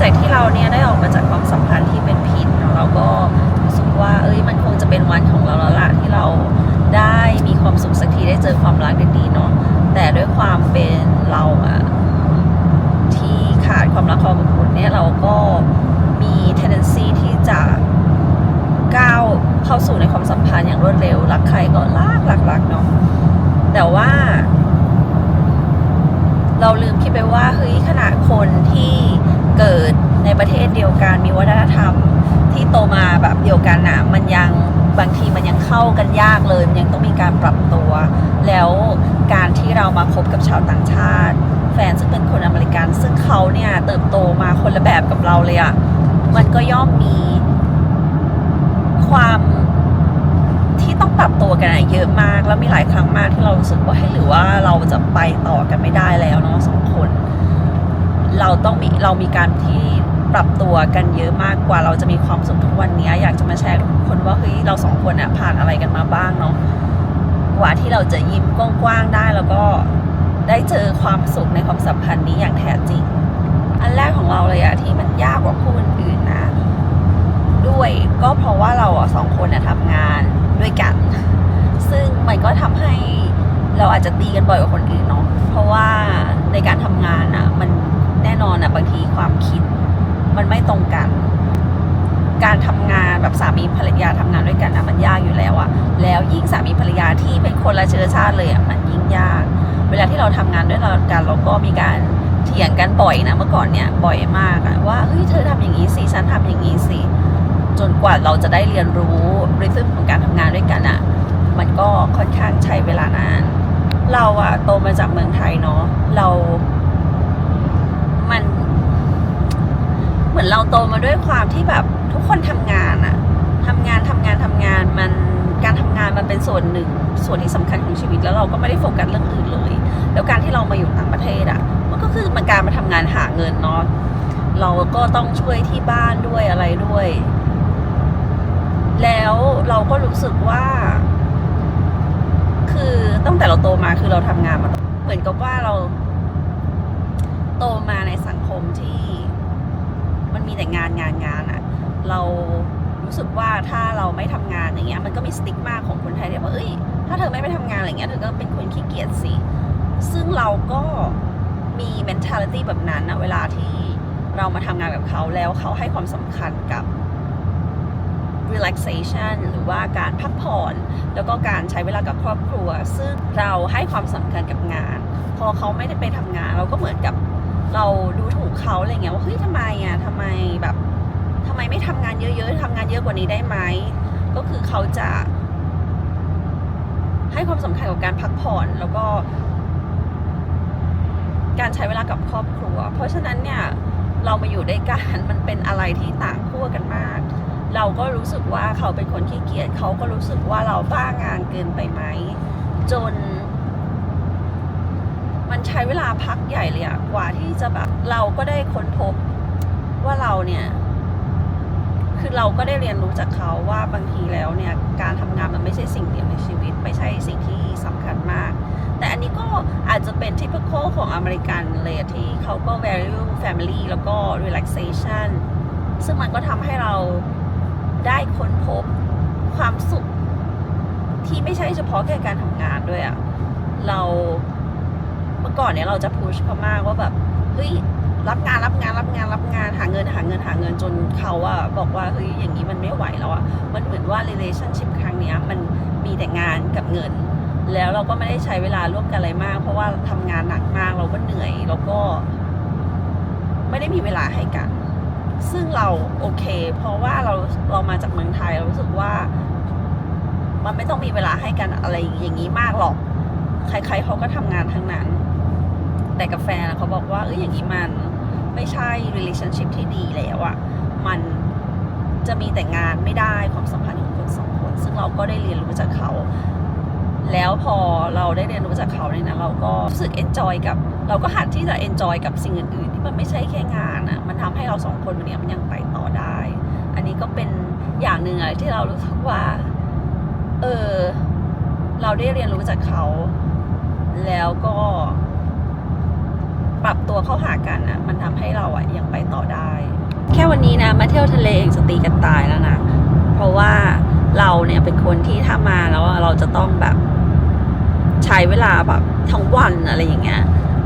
จากที่เราเนี่ยได้ออกมาจากความสัมพันธ์ที่เป็นพิษเนาะเราก็รู้สึกว่าเอ้ยมันคงจะเป็นวันของเราแล้วล่ะที่เราได้มีความสุขสักทีได้เจอความรักดีๆเนาะแต่ด้วยความเป็นเราอะที่ขาดความรักความอบอุ่นเนี่ยเราก็มี tendency ที่จะก้าวเข้าสู่ในความสัมพันธ์อย่างรวดเร็วรักใครก็รักรักรักเนาะแต่ว่า เราลืมคิดไปว่าเฮ้ยขนาดคนที่ เกิดในประเทศเดียวกันมีวัฒนธรรมที่โตมาแบบเดียวกันนะมันยังบางทีมันยังเข้ากันยากเลยมันยังต้องมีการปรับตัว แล้วการที่เรามาคบกับชาวต่างชาติ แฟนซึ่งเป็นคนอเมริกัน ซึ่งเขาเนี่ยเติบโตมาคนละแบบกับเราเลยอะ่ะมันก็ย่อมมีความที่ต้องปรับตัวกันอะเยอะมากแล้วมีหลายครั้งมากที่เรารู้สึกว่าให้หรือว่าเราจะไปต่อกันไม่ได้แล้วเนาะสองคน เราต้องมีเรามีการที่ปรับตัวกันเยอะมากกว่าเราจะมีความสุขทุกวันนี้ อยากจะมาแชร์กับทุกคนว่าเฮ้ยเราสองคนอะผ่านอะไรกันมาบ้างเนาะกว่าที่เราจะยิ้มกว้างๆได้แล้วก็ได้เจอความสุขในความสัมพันธ์นี้อย่างแท้จริง อันแรกของเราเลยอะที่มันยากกว่าคู่อื่นๆนะด้วยก็เพราะว่าเราอะสองคนอะทำงานด้วยกัน ซึ่งมันก็ทำให้เราอาจจะตีกันบ่อยกว่าคนอื่นเนาะเพราะว่าในการทำงานอะมัน แน่นอนอะบางทีความคิด มันไม่ตรงกัน การทำงานแบบสามีภรรยาทำงานด้วยกันอะมันยากอยู่แล้วอะแล้วยิ่งสามีภรรยาที่เป็นคนละเชื้อชาติเลยอะมันยิ่งยาก เวลาที่เราทำงานด้วยกันเราก็มีการเถียงกันบ่อยนะเมื่อก่อนเนี่ยบ่อยมากอะว่าเฮ้ยเธอทำอย่างนี้สิฉันทำอย่างนี้สิจนกว่าเราจะได้เรียนรู้ริทึมของการทำงานด้วยกันอะมันก็ค่อนข้างใช้เวลานาน เราอะโตมาจากเมืองไทยเนาะเรา มัน เหมือนเราโตมาด้วยความที่แบบทุกคนทำงานอะทำงานทำงานทำงานมันการทำงานมันเป็นส่วนหนึ่ง ส่วนที่สำคัญของชีวิตแล้วเราก็ไม่ได้โฟกัสเรื่องอื่นเลย แล้วการที่เรามาอยู่ต่างประเทศอะมันก็คือมันการมาทำงานหาเงินเนาะเราก็ต้องช่วยที่บ้านด้วยอะไรด้วย แล้วเราก็รู้สึกว่า คือตั้งแต่เราโตมาคือเราทำงานมาเหมือนกับว่าเรา โตมา มีแต่งานงานงานอะเรารู้สึกว่าถ้าเราไม่ทำงานอย่างเงี้ยมันก็มีสติ๊กมาของคนไทยที่ว่าเอ้ยถ้าเธอไม่ไปทำงานอะไรเงี้ยเธอก็เป็นคนขี้เกียจสิซึ่งเราก็มี mentality แบบนั้นนะเวลาที่เรามาทำงานกับเขาแล้วเขาให้ความสำคัญกับ relaxation หรือว่าการพักผ่อน แล้วก็การใช้เวลากับครอบครัว ซึ่งเราให้ความสำคัญกับงาน พอเขาไม่ได้ไปทำงาน เราก็เหมือนกับ เราดูถูกเขาอะไรเงี้ยว่าเฮ้ยทำไมอะทำไมแบบทำไมไม่ทำงานเยอะๆทำงานเยอะกว่านี้ได้ไหมก็คือเขาจะให้ความสำคัญกับการพักผ่อนแล้วก็ การใช้เวลากับครอบครัว เพราะฉะนั้นเนี่ยเรามาอยู่ด้วยกันมันเป็นอะไรที่ต่างขั้วกันมาก เราก็รู้สึกว่าเขาเป็นคนขี้เกียจเขาก็รู้สึกว่าเราบ้างานเกินไปไหมจน มันใช้เวลาพักใหญ่เลยอะกว่าที่จะแบบเราก็ได้ค้นพบว่าเราเนี่ย คือเราก็ได้เรียนรู้จากเขาว่าบางทีแล้วเนี่ย การทำงานมันไม่ใช่สิ่งเดียวในชีวิต ไม่ใช่สิ่งที่สำคัญมาก แต่อันนี้ก็อาจจะเป็น typical ของอเมริกันเลยที่เขาก็ value family แล้วก็ relaxation ซึ่งมันก็ทำให้เราได้ค้นพบความสุขที่ไม่ใช่เฉพาะแค่การทำงานด้วยอะเรา ก่อนเนี่ยเราจะพุชเขามากว่าแบบเฮ้ยรับงานรับงานรับงานรับงานหาเงินหาเงินหาเงินจนเขาอะบอกว่าเฮ้ยอย่างนี้มันไม่ไหวแล้วอะมันเหมือนว่า relationship ครั้งเนี้ยมันมีแต่งานกับเงิน แล้วเราก็ไม่ได้ใช้เวลาร่วมกันอะไรมาก เพราะว่าทำงานหนักมากเราก็เหนื่อยแล้วก็ ไม่ได้มีเวลาให้กัน ซึ่งเราโอเค เพราะว่าเราเรามาจากเมืองไทยเรารู้สึกว่า มันไม่ต้องมีเวลาให้กันอะไรอย่างนี้มากหรอก ใคร ๆเขาก็ทำงานทั้งนั้น แต่กับแฟนเขาบอกว่าเอ้ยอย่างนี้มันไม่ใช่ relationship ที่ดีแล้วอะมันจะมีแต่งานไม่ได้ความสัมพันธ์ของคนสองคน ซึ่งเราก็ได้เรียนรู้จากเขา แล้วพอเราได้เรียนรู้จากเขาเนี่ยนะเราก็รู้สึก enjoy กับเราก็หัดที่จะ enjoy กับสิ่งอื่นๆ ที่มันไม่ใช่แค่งานอะมันทำให้เราสองคนวันนี้มันยังไปต่อได้ อันนี้ก็เป็นอย่างหนึ่งอะที่เรารู้สึกว่า เออเราได้เรียนรู้จากเขา แล้วก็ ปรับตัวเข้าหากันอะมันทำให้เราอะยังไปต่อได้ แค่วันนี้นะมาเที่ยวทะเลเองสติกันตายแล้วนะเพราะว่าเราเนี่ยเป็นคนที่ถ้ามาแล้วเราจะต้องแบบใช้เวลาแบบทั้งวันอะไรอย่างเงี้ย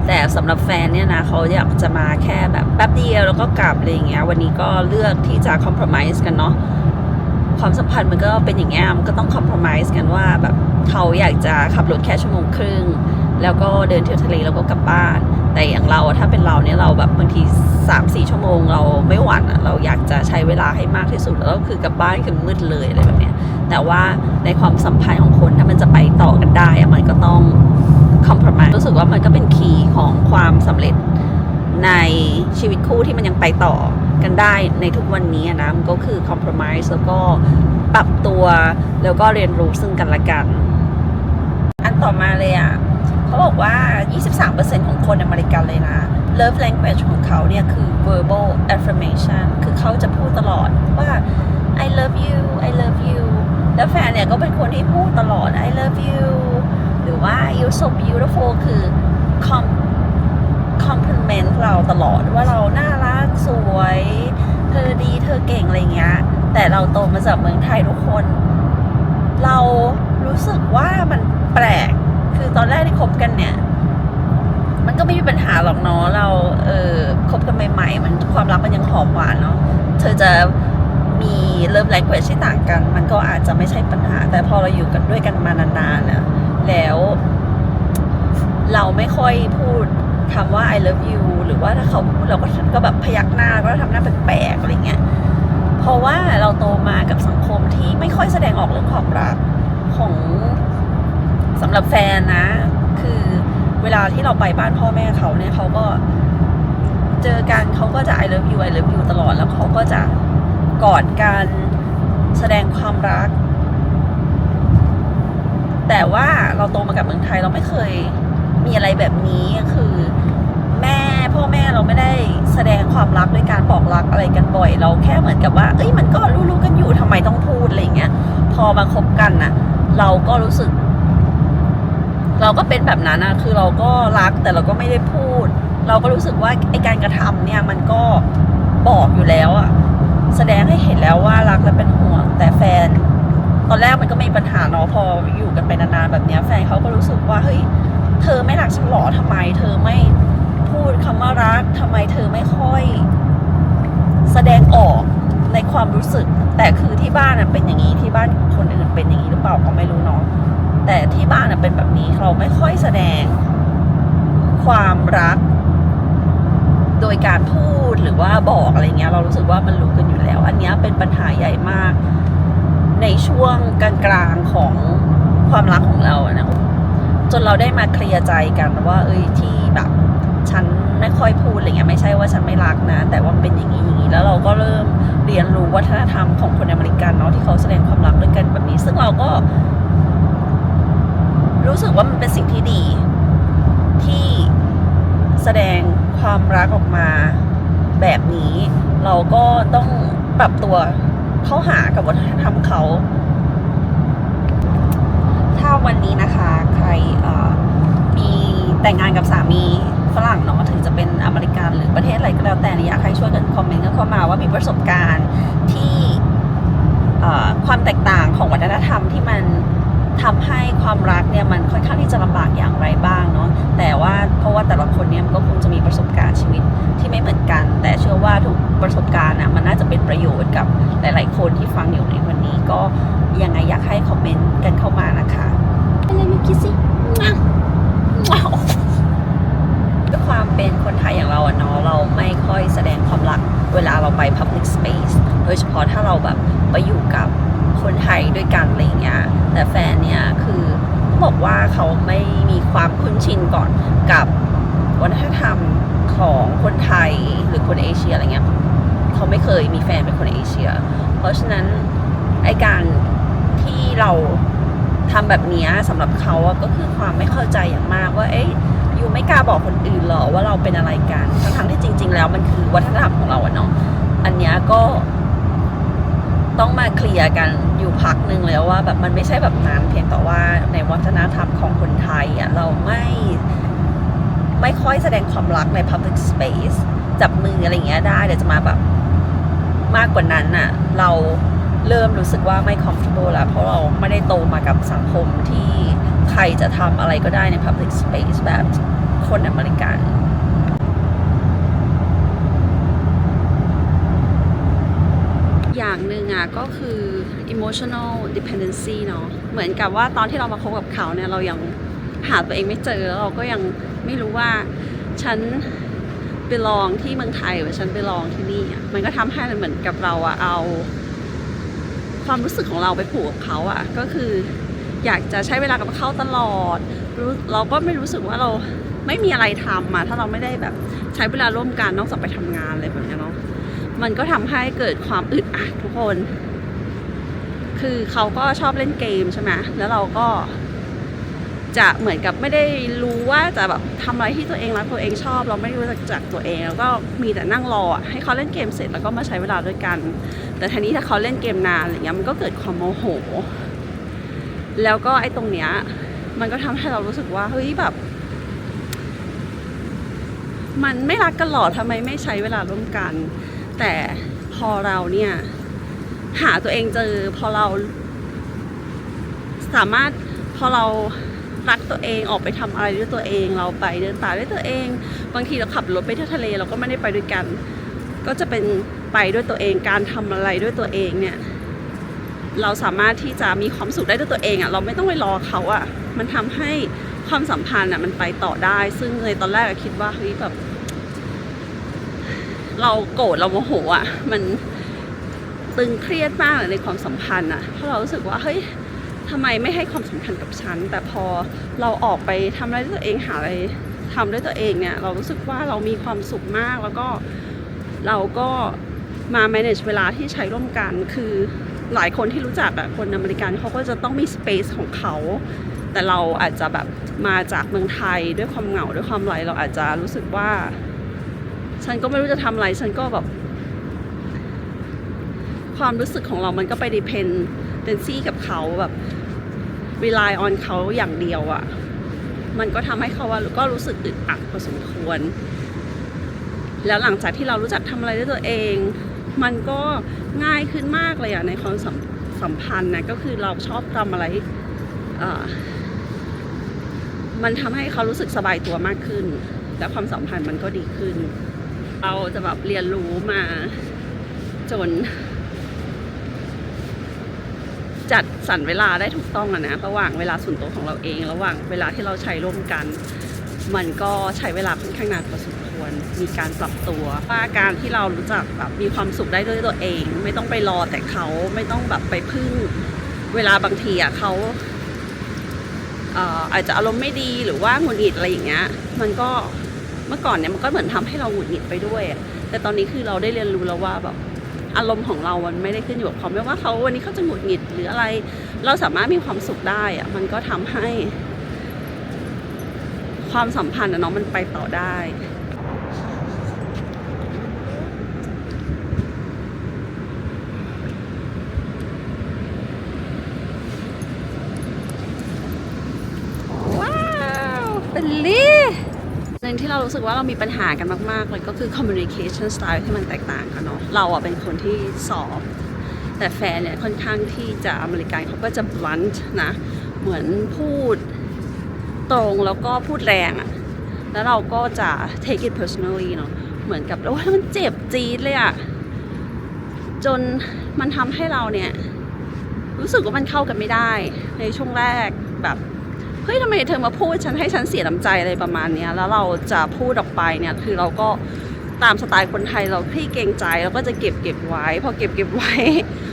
แต่สำหรับแฟนเนี่ยนะเขาอยากจะมาแค่แบบแป๊บเดียวแล้วก็กลับอะไรอย่างเงี้ยวันนี้ก็เลือกที่จะคอม p r o m i s e กันเนาะความสัมพันธ์มันก็เป็นอย่างเงี้ยมันก็ต้องคอม p r o m i s e กันว่าแบบเขาอยากจะขับรถแค่ชั่วโมงครึ่ง แล้วก็เดินเที่ยวทะเลแล้วก็กลับบ้าน แต่อย่างเราถ้าเป็นเราเนี่ยเราแบบบางทีสามสี่ชั่วโมงเราไม่หวั่นอะเราอยากจะใช้เวลาให้มากที่สุดแล้วก็คือกลับบ้านคือมืดเลยอะไรแบบเนี้ยแต่ว่าในความสัมพันธ์ของคนถ้ามันจะไปต่อกันได้มันก็ต้องคอม p r o m i s e รู้สึกว่ามันก็เป็นคีย์ของความสำเร็จในชีวิตคู่ที่มันยังไปต่อกันได้ในทุกวันนี้นะมันก็คือคอม p r o m i s e แล้วก็ปรับตัวแล้วก็เรียนรู้ซึ่งกันและกัน อันต่อมาเลยอะ เขาบอกว่า 23%ของคนอเมริกันเลยนะ love language ของเขาเนี่ย คือ verbal affirmation คือเขาจะพูดตลอดว่า I love you I love you แล้วแฟนเนี่ยก็เป็นคนที่พูดตลอด I love you หรือว่า you're so beautiful คือ com compliment เราตลอดว่าเราน่ารักสวย เธอดีเธอเก่งอะไรเงี้ย แต่เราโตมาจากเมืองไทยทุกคน เรารู้สึกว่ามันแปลก คือตอนแรกที่คบกันเนี่ย มันก็ไม่มีปัญหาหรอกเนาะเรา เออคบกันใหม่ๆ มันความรักมันยังหอมหวานเนาะเธอจะมีเลิฟ language ที่ต่างกัน มันก็อาจจะไม่ใช่ปัญหา แต่พอเราอยู่กันด้วยกันมานานๆน่ะแล้ว เราไม่ค่อยพูดคำว่า I love you หรือว่าถ้าเขาพูดเราก็ก็แบบพยักหน้าก็ทำหน้าแปลกๆอะไรเงี้ยเพราะว่าเราโตมากับสังคมที่ไม่ค่อยแสดงออกเรื่องความรักของ สำหรับแฟนนะ คือเวลาที่เราไปบ้านพ่อแม่เขาเนี่ยเขาก็เจอกันเขาก็จะ I love you I love you ตลอดแล้วเขาก็จะกอดกันแสดงความรัก แต่ว่าเราโตมากับเมืองไทยเราไม่เคยมีอะไรแบบนี้คือแม่พ่อแม่เราไม่ได้แสดงความรักด้วยการบอกรักอะไรกันบ่อย เราแค่เหมือนกับว่า เอ้ยมันก็รู้ๆกันอยู่ทำไมต้องพูดอะไรเงี้ย พอมาคบกันน่ะ เราก็รู้สึก เราก็เป็นแบบนั้นนะคือเราก็รักแต่เราก็ไม่ได้พูด เราก็รู้สึกว่าไอการกระทำเนี่ยมันก็บอกอยู่แล้วอะแสดงให้เห็นแล้วว่ารักและเป็นห่วง แต่แฟน ตอนแรกมันก็ไม่มีปัญหาเนาะพออยู่กันไปนานๆแบบเนี้ยแฟนเขาก็รู้สึกว่าเฮ้ยเธอไม่รักฉันหรอทำไม เธอไม่พูดคำว่ารักทำไมเธอไม่ค่อย แสดงออกในความรู้สึก แต่คือที่บ้านเป็นอย่างนี้ที่บ้านคนอื่นเป็นอย่างนี้หรือเปล่าก็ไม่รู้เนาะ แต่ที่บ้านเป็นแบบนี้เราไม่ค่อยแสดงความรัก โดยการพูดหรือว่าบอกอะไรเงี้ย เรารู้สึกว่ามันรู้กันอยู่แล้ว อันนี้เป็นปัญหาใหญ่มาก ในช่วงกลางๆของความรักของเราอะนะจนเราได้มาเคลียร์ใจกันว่า เอ้ยที่แบบ ฉันไม่ค่อยพูดอะไรเงี้ยไม่ใช่ว่าฉันไม่รักนะ แต่ว่าเป็นอย่างนี้อย่างนี้แล้วเราก็เริ่มเรียนรู้วัฒนธรรมของคนอเมริกันเนาะที่เขาแสดงความรักด้วยกันแบบนี้ ซึ่งเราก็ รู้สึกว่ามันเป็นสิ่งที่ดี ที่แสดงความรักออกมาแบบนี้ เราก็ต้องปรับตัวเข้าหากับวัฒนธรรมเขา ถ้าวันนี้นะคะใครมีแต่งงานกับสามีฝรั่งเนาะถึงจะเป็นอเมริกันหรือประเทศอะไรก็แล้วแต่อยากให้ช่วยกันคอมเมนต์กันเข้ามาว่ามีประสบการณ์ที่ความแตกต่างของวัฒนธรรมที่มัน ทำให้ความรักเนี่ยมันค่อนข้างที่จะลำบากอย่างไรบ้างเนาะแต่ว่าเพราะว่าแต่ละคนเนี่ยมันก็คงจะมีประสบการณ์ชีวิตที่ไม่เหมือนกัน แต่เชื่อว่าทุกประสบการณ์นะมันน่าจะเป็นประโยชน์กับหลาย ๆ คนที่ฟังอยู่ในวันนี้ก็ยังไงอยากให้คอมเมนต์กันเข้ามานะคะอะไรมิคิซี่ด้วยความเป็นคนไทยอย่างเราอะเนาะเราไม่ค่อยแสดงความรักเวลาเราไป Public Space โดยเฉพาะถ้าเราแบบไปอยู่กับ คนไทยด้วยกันอะไรเงี้ยแต่แฟนเนี่ยคือบอกว่าเขาไม่มีความคุ้นชินก่อนกับวัฒนธรรมของคนไทยหรือคนเอเชียอะไรเงี้ยเขาไม่เคยมีแฟนเป็นคนเอเชีย เพราะฉะนั้นไอการที่เราทำแบบนี้ยสำหรับเขาก็คือความไม่เข้าใจอย่างมากว่าเอ๊ะยูไม่กล้าบอกคนอื่นหรอว่าเราเป็นอะไรกันทั้งๆที่จริง ๆ แล้วมันคือวัฒนธรรมของเราอะเนาะอันเนี้ยก็ ต้องมาเคลียร์กันอยู่พักหนึ่งแล้วว่าแบบมันไม่ใช่แบบนั้นเพียงแต่ว่าในวัฒนธรรมของคนไทยอะเราไม่ไม่ค่อยแสดงความรักใน public space จับมืออะไรเงี้ยได้เดี๋ยวจะมาแบบมากกว่านั้นน่ะ เราเริ่มรู้สึกว่าไม่ comfortable แล้วเพราะเราไม่ได้โตมากับสังคมที่ใครจะทำอะไรก็ได้ใน public space แบบคนอเมริกัน อย่าก็คือ emotional dependency เนาะเหมือนกับว่าตอนที่เรามาคบกับเขาเนี่ย เรายังหาตัวเองไม่เจอแล้วเราก็ยังไม่รู้ว่าฉัน belong ที่เมืองไทยหรือฉัน belong ที่นี่ มันก็ทำให้มันเหมือนกับเราอะเอา ความรู้สึกของเราไปผูกกับเขาอะก็คืออยากจะใช้เวลากับเขาตลอดรู้เราก็ไม่รู้สึกว่าเราไม่มีอะไรทำมาถ้าเราไม่ได้แบบใช้เวลาร่วมกันนอกจากไปทำงานอะไรแบบนี้เนาะ มันก็ทำให้เกิดความอึดอัดทุกคน คือเขาก็ชอบเล่นเกมใช่ไหมแล้วเราก็ จะเหมือนกับไม่ได้รู้ว่าจะแบบทำอะไรที่ตัวเองรักตัวเองชอบ เราไม่รู้จักจากตัวเอง แล้วก็มีแต่นั่งรอให้เขาเล่นเกมเสร็จแล้วก็มาใช้เวลาด้วยกัน แต่ทีนี้ถ้าเขาเล่นเกมนานอะไรเงี้ยมันก็เกิดความโมโห แล้วก็ไอ้ตรงเนี้ยมันก็ทำให้เรารู้สึกว่าเฮ้ยแบบ มันไม่รักกันหรอทำไมไม่ใช้เวลาร่วมกัน แต่พอเราเนี่ยหาตัวเองเจอพอเรา สามารถพอเรารักตัวเองออกไปทำอะไรด้วยตัวเองเราไปเดินป่าด้วยตัวเอง บางทีเราขับรถไปเที่ยวทะเลเราก็ไม่ได้ไปด้วยกัน ก็จะเป็นไปด้วยตัวเองการทำอะไรด้วยตัวเองเนี่ย เราสามารถที่จะมีความสุขได้ด้วยตัวเองอะ่ะเราไม่ต้องไปรอเขาอะ่ะมันทำให้ความสัมพันธ์อะ่ะมันไปต่อได้ ซึ่งในตอนแรกคิดว่าเฮ้ยแบบ เราโกรธเราโมโหอะ มันตึงเครียดมากในความสัมพันธ์อะเพราะเรารู้สึกว่าเฮ้ยทำไมไม่ให้ความสำคัญกับฉัน แต่พอเราออกไปทำอะไรด้วยตัวเองหาอะไรทำด้วยตัวเองเนี่ย เรารู้สึกว่าเรามีความสุขมากแล้วก็เราก็มา manage เวลาที่ใช้ร่วมกันคือหลายคนที่รู้จักอะคนอเมริกันเขาก็จะต้องมี space ของเขา แต่เราอาจจะแบบมาจากเมืองไทยด้วยความเหงาด้วยความไรเราอาจจะรู้สึกว่า ฉันก็ไม่รู้จะทำอะไร ฉันก็แบบ ความรู้สึกของเรามันก็ไป dependency กับเขาแบบ rely on เขาอย่างเดียวอะมันก็ทำให้เขาว่าก็รู้สึกอึดอัดพอสมควร แล้วหลังจากที่เรารู้จักทำอะไรด้วยตัวเอง มันก็ง่ายขึ้นมากเลยอะในความสัมสัมพันธ์นะก็คือเราชอบทำอะไรมันทำให้เขารู้สึกสบายตัวมากขึ้น และความสัมพันธ์มันก็ดีขึ้น เราจะแบบเรียนรู้มา จน จัดสรรเวลาได้ถูกต้องอะนะ ระหว่างเวลาส่วนตัวของเราเอง ระหว่างเวลาที่เราใช้ร่วมกัน มันก็ใช้เวลาค่อนข้างนานพอสมควร มีการปรับตัวว่าการที่เรารู้จักแบบมีความสุขได้ด้วยตัวเอง ไม่ต้องไปรอแต่เขาไม่ต้องแบบไปพึ่ง เวลาบางทีอะเขาอาจจะอารมณ์ไม่ดีหรือว่าหงุดหงิดอะไรอย่างเงี้ย มันก็ เมื่อก่อนเนี่ยมันก็เหมือนทำให้เราหงุดหงิดไปด้วย แต่ตอนนี้คือเราได้เรียนรู้แล้วว่าแบบอารมณ์ของเรา มันไม่ได้ขึ้นอยู่กับเขาไม่ว่าเขาวันนี้เขาจะหงุดหงิดหรืออะไร เราสามารถมีความสุขได้อะมันก็ทำให้ ความสัมพันธ์อะเนาะมันไปต่อได้ ว้าวเป็นลี่หนึ่งที่ เรารู้สึกว่าเรามีปัญหากันมากๆเลยก็คือ communication style ที่มันแตกต่างกันเนาะเราอะเป็นคนที่สอบแต่แฟนเนี่ยค่อนข้างที่จะอเมริกันเขาก็จะ blunt นะเหมือนพูดตรงแล้วก็พูดแรงอะแล้วเราก็จะ take it personally เนาะเหมือนกับว่ามันเจ็บจี๊ดเลยอะจนมันทำให้เราเนี่ย รู้สึกว่ามันเข้ากันไม่ได้ ในช่วงแรกแบบ เฮ้ยทำไมเธอมาพูดฉันให้ฉันเสียน้ำใจอะไรประมาณนี้แล้วเราจะพูดออกไปเนี่ยคือเราก็ตามสไตล์คนไทยเราที่เกรงใจเราก็จะเก็บเก็บไว้พอเก็บเก็บไว้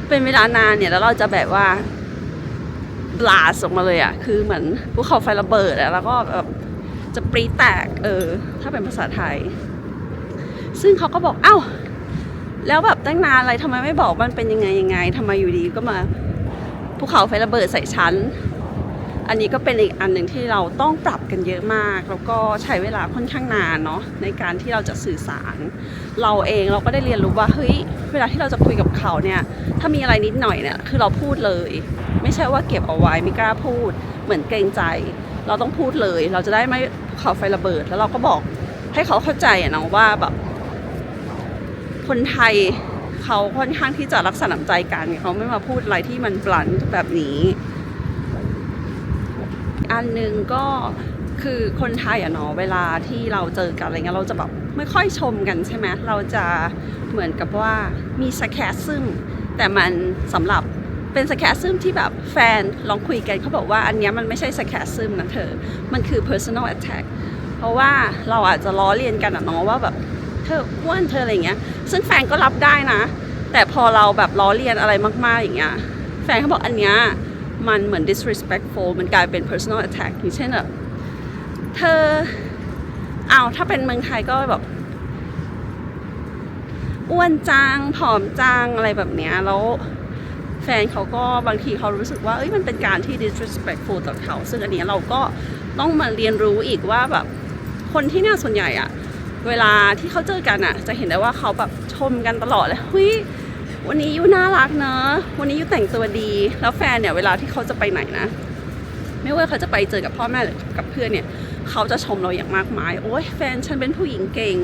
เป็นเวลานานเนี่ยแล้วเราจะแบบว่าบลาสออกมาเลยอะคือเหมือนภูเขาไฟระเบิดแล้วก็แบบจะปรีแตกเออถ้าเป็นภาษาไทย ซึ่งเขาก็บอกเอ้าแล้วแบบตั้งนานอะไรทำไมไม่บอกมันเป็นยังไงยังไงทำไมอยู่ดีก็มาภูเขาไฟระเบิดใส่ชั้น อันนี้ก็เป็นอีกอันหนึ่งที่เราต้องปรับกันเยอะมาก แล้วก็ใช้เวลาค่อนข้างนานเนาะในการที่เราจะสื่อสาร เราเองเราก็ได้เรียนรู้ว่าเฮ้ยเวลาที่เราจะคุยกับเขาเนี่ยถ้ามีอะไรนิดหน่อยเนี่ยคือเราพูดเลย ไม่ใช่ว่าเก็บเอาไว้ไม่กล้าพูด เหมือนเกรงใจ เราต้องพูดเลย เราจะได้ไม่เขาไฟระเบิด แล้วเราก็บอกให้เขาเข้าใจอะเนาะว่าแบบคนไทยเขาค่อนข้างที่จะรักษาน้ำใจกันเขาไม่มาพูดอะไรที่มันบลันแบบนี้ อันหนึ่งก็คือคนไทยอะเนาะเวลาที่เราเจอกันอะไรเงี้ยเราจะแบบไม่ค่อยชมกันใช่ไหมเราจะเหมือนกับว่ามีสแคสซึมแต่มันสำหรับเป็นสแคสซึมที่แบบแฟนลองคุยกันเขาบอกว่าอันนี้มันไม่ใช่สแคสซึมนะเธอ มันคือ personal attack เพราะว่าเราอาจจะล้อเลียนกันอะเนาะว่าแบบเธออ้วนเธออะไรเงี้ย ซึ่งแฟนก็รับได้นะ แต่พอเราแบบล้อเลียนอะไรมากๆอย่างเงี้ย แฟนเขาบอกอันเนี้ย มันเหมือน disrespectful มันกลายเป็น personal attack อย่างเช่นแบบเธอเอาถ้าเป็นเมืองไทยก็แบบอ้วนจังผอมจังอะไรแบบเนี้ยแล้วแฟนเขาก็บางทีเขารู้สึกว่าเอ้ยมันเป็นการที่ disrespectful ต่อเขา ซึ่งอันนี้เราก็ต้องมาเรียนรู้อีกว่าแบบคนที่เนี่ยส่วนใหญ่อะเวลาที่เขาเจอกันอะจะเห็นได้ว่าเขาแบบชมกันตลอดเลยเฮ้ย วันนี้ยูน่ารักเนอะวันนี้ยูแต่งตัวดี แล้วแฟนเนี่ยเวลาที่เขาจะไปไหนนะ ไม่ว่าเขาจะไปเจอกับพ่อแม่หรือกับเพื่อนเนี่ย เขาจะชมเราอย่างมากมาย โอ้ยแฟนฉันเป็นผู้หญิงเก่ง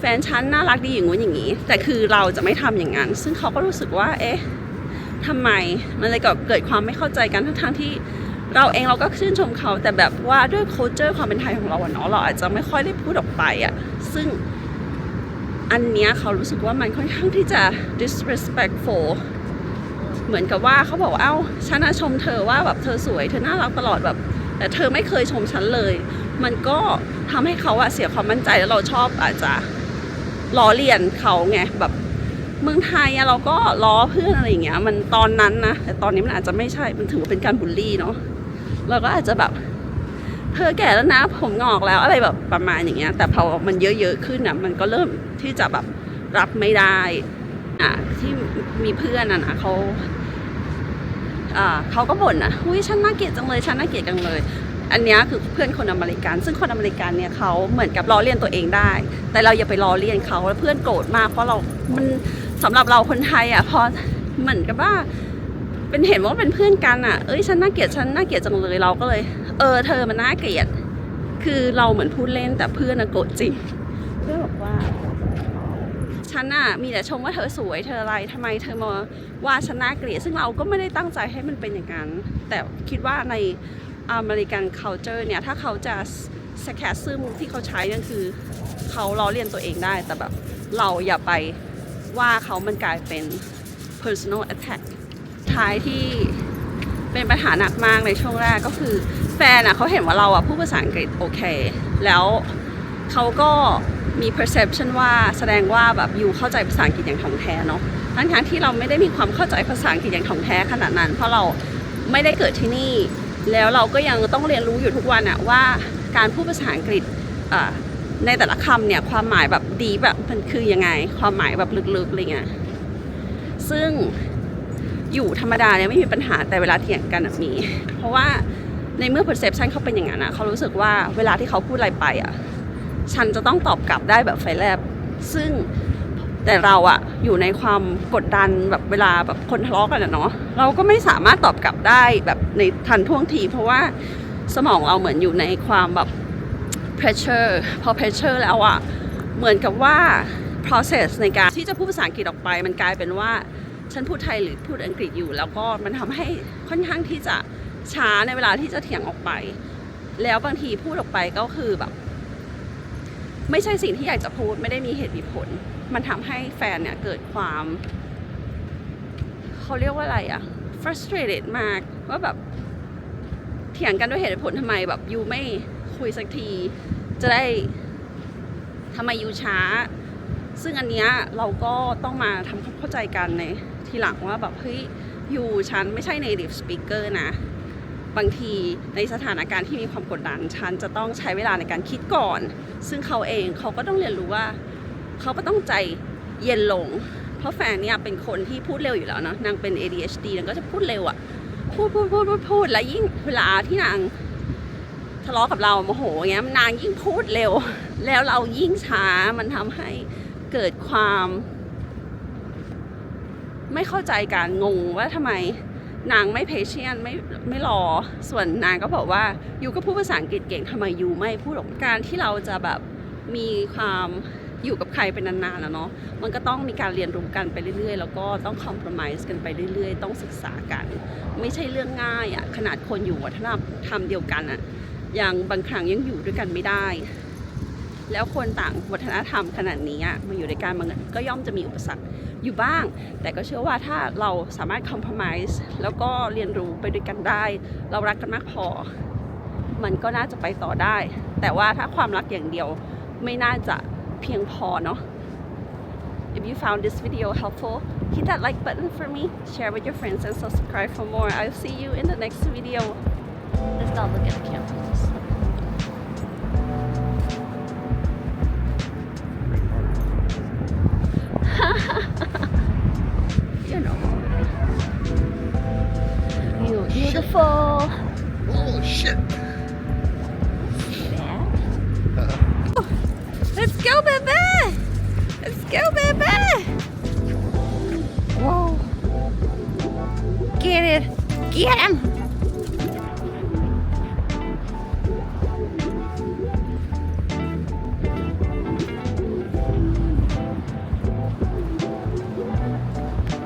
แฟนฉันน่ารักดีอย่างงู้นอย่างนี้ แต่คือเราจะไม่ทำอย่างนั้น ซึ่งเขาก็รู้สึกว่า เอ๊ะทำไม มันเลยก็เกิดความไม่เข้าใจกันทั้งๆที่เราเองเราก็ชื่นชมเขาแต่แบบว่าด้วย culture ความเป็นไทยของเราอะเนาะเราอาจจะไม่ค่อยได้พูดออกไปอะซึ่ง อันเนี้ยเขารู้สึกว่ามันค่อนข้างที่จะ disrespectful เหมือนกับว่าเขาบอกว่าเอ้าฉันชมเธอว่าแบบเธอสวยเธอน่ารักตลอดแบบ แต่เธอไม่เคยชมฉันเลย มันก็ทำให้เขาอะเสียความมั่นใจแล้วเราชอบอาจจะล้อเลียนเขาไงแบบเมืองไทยอะเราก็ล้อเพื่อนอะไรอย่างเงี้ยมันตอนนั้นนะแต่ตอนนี้มันอาจจะไม่ใช่มันถือว่าเป็นการบูลลี่เนาะเราก็อาจจะแบบ เธอแก่แล้วนะผมงอกแล้วอะไรแบบประมาณอย่างเงี้ย แต่พอมันเยอะๆขึ้นอะมันก็เริ่มที่จะแบบรับไม่ได้อะที่มีเพื่อนอะนะเขาอ่าเขาก็บ่นนะอุ้ยฉันน่าเกลียดจังเลยฉันน่าเกลียดจังเลย อันนี้คือเพื่อนคนอเมริกัน ซึ่งคนอเมริกันเนี่ยเขาเหมือนกับล้อเลียนตัวเองได้ แต่เราอย่าไปล้อเลียนเขาแล้วเพื่อนโกรธมากเพราะเรา มันสำหรับเราคนไทยอะพอเหมือนกับว่าเป็นเห็นว่าเป็นเพื่อนกันอะ เอ้ยฉันน่าเกลียดฉันน่าเกลียดจังเลยเราก็เลย เออ เธอมันน่าเกลียด คือเราเหมือนพูดเล่นแต่เพื่อนนะโกรธจริง เพื่อนบอกว่า ฉันน่ะมีแต่ชมว่าเธอสวยเธออะไรทำไมเธอมาว่าฉันน่าเกลียด ซึ่งเราก็ไม่ได้ตั้งใจให้มันเป็นอย่างนั้น แต่คิดว่าในอเมริกัน culture เนี่ย ถ้าเขาจะสแคสซึมที่เขาใช้นั่นคือ เขาล้อเลียนตัวเองได้ แต่แบบเราอย่าไปว่าเขามันกลายเป็น personal attack ท้ายที่ เป็นปัญหาหนักมากในช่วงแรกก็คือแฟนอะเขาเห็นว่าเราอะพูดภาษาอังกฤษโอเค แล้วเขาก็มี perception ว่าแสดงว่าแบบยูเข้าใจภาษาอังกฤษอย่างถ่องแท้เนาะทั้งทั้งๆที่เราไม่ได้มีความเข้าใจภาษาอังกฤษอย่างถ่องแท้ขนาดนั้น เพราะเราไม่ได้เกิดที่นี่ แล้วเราก็ยังต้องเรียนรู้อยู่ทุกวันอะว่าการพูดภาษาอังกฤษในแต่ละคำเนี่ยความหมายแบบดีแบบมันคือยังไง ความหมายแบบลึกๆอะไรเงี้ยซึ่ง อยู่ธรรมดาเนี่ยไม่มีปัญหาแต่เวลาเถียงกันมีเพราะว่าในเมื่อ perception เขาเป็นอย่างนั้นอะเขารู้สึกว่าเวลาที่เขาพูดอะไรไปอะฉันจะต้องตอบกลับได้แบบไฟแลบ ซึ่งแต่เราอะอยู่ในความกดดันแบบเวลาแบบคนทะเลาะกันอะเนาะเราก็ไม่สามารถตอบกลับได้แบบในทันท่วงที เพราะว่าสมองเราเหมือนอยู่ในความแบบ pressure พอ pressure แล้วอะเหมือนกับว่า process ในการที่จะพูดภาษาอังกฤษออกไป มันกลายเป็นว่า ฉันพูดไทยหรือพูดอังกฤษอยู่ แล้วก็มันทำให้ค่อนข้างที่จะช้าในเวลาที่จะเถียงออกไป แล้วบางทีพูดออกไปก็คือแบบ ไม่ใช่สิ่งที่อยากจะพูดไม่ได้มีเหตุมีผล มันทำให้แฟนเนี่ยเกิดความเขาเรียกว่าอะไรอะ frustrated มากว่าแบบเถียงกันด้วยเหตุผลทำไมแบบยูไม่คุยสักที จะได้ทำไมยูช้า ซึ่งอันเนี้ยเราก็ต้องมาทำความเข้าใจกันใน ทีหลังว่าแบบเฮ้ยยูฉันไม่ใช่ native speaker นะ บางทีในสถานการณ์ที่มีความกดดัน ฉันจะต้องใช้เวลาในการคิดก่อน ซึ่งเขาเองเขาก็ต้องเรียนรู้ว่า เขาก็ต้องใจเย็นลง เพราะแฟนเนี่ยเป็นคนที่พูดเร็วอยู่แล้วเนาะนางเป็น ADHD นางก็จะพูดเร็วอะพูดพูดพูดพูดพูดแล้วยิ่งเวลาที่นางทะเลาะกับเราโมโหอย่างเงี้ยนางยิ่งพูดเร็ว แล้วเรายิ่งช้ามันทำให้เกิดความ ไม่เข้าใจการงงว่าทำไมนางไม่เพเชียนไม่ไม่รอ ส่วนนางก็บอกว่ายูก็พูดภาษาอังกฤษเก่งทำไมยูไม่พูดออกการที่เราจะแบบมีความอยู่กับใครเป็นนานๆแล้วเนาะ มันก็ต้องมีการเรียนรู้กันไปเรื่อยๆ แล้วก็ต้องคอม p r o m i s e กันไปเรื่อยๆ ต้องศึกษากัน ไม่ใช่เรื่องง่ายอะขนาดคนอยู่วัฒนธรรมเดียวกันอะ่ะอย่างบางครั้งยังอยู่ด้วยกันไม่ได้ แล้วคนต่างวัฒนธรรมขนาดนี้อะมาอยู่ด้วยกันมันก็ย่อมจะมีอุปสรรค อยู่บ้าง แต่ก็เชื่อว่าถ้าเราสามารถคอม p r o m i s e แล้วก็เรียนรู้ไปด้วยกันได้ เรารักกันมากพอ มันก็น่าจะไปต่อได้ แต่ว่าถ้าความรักอย่างเดียวไม่น่าจะเพียงพอเนาะ If you found this video helpful, hit that like button for me, share with your friends, and subscribe for more. I'll see you in the next video. Let's not look at the cameras.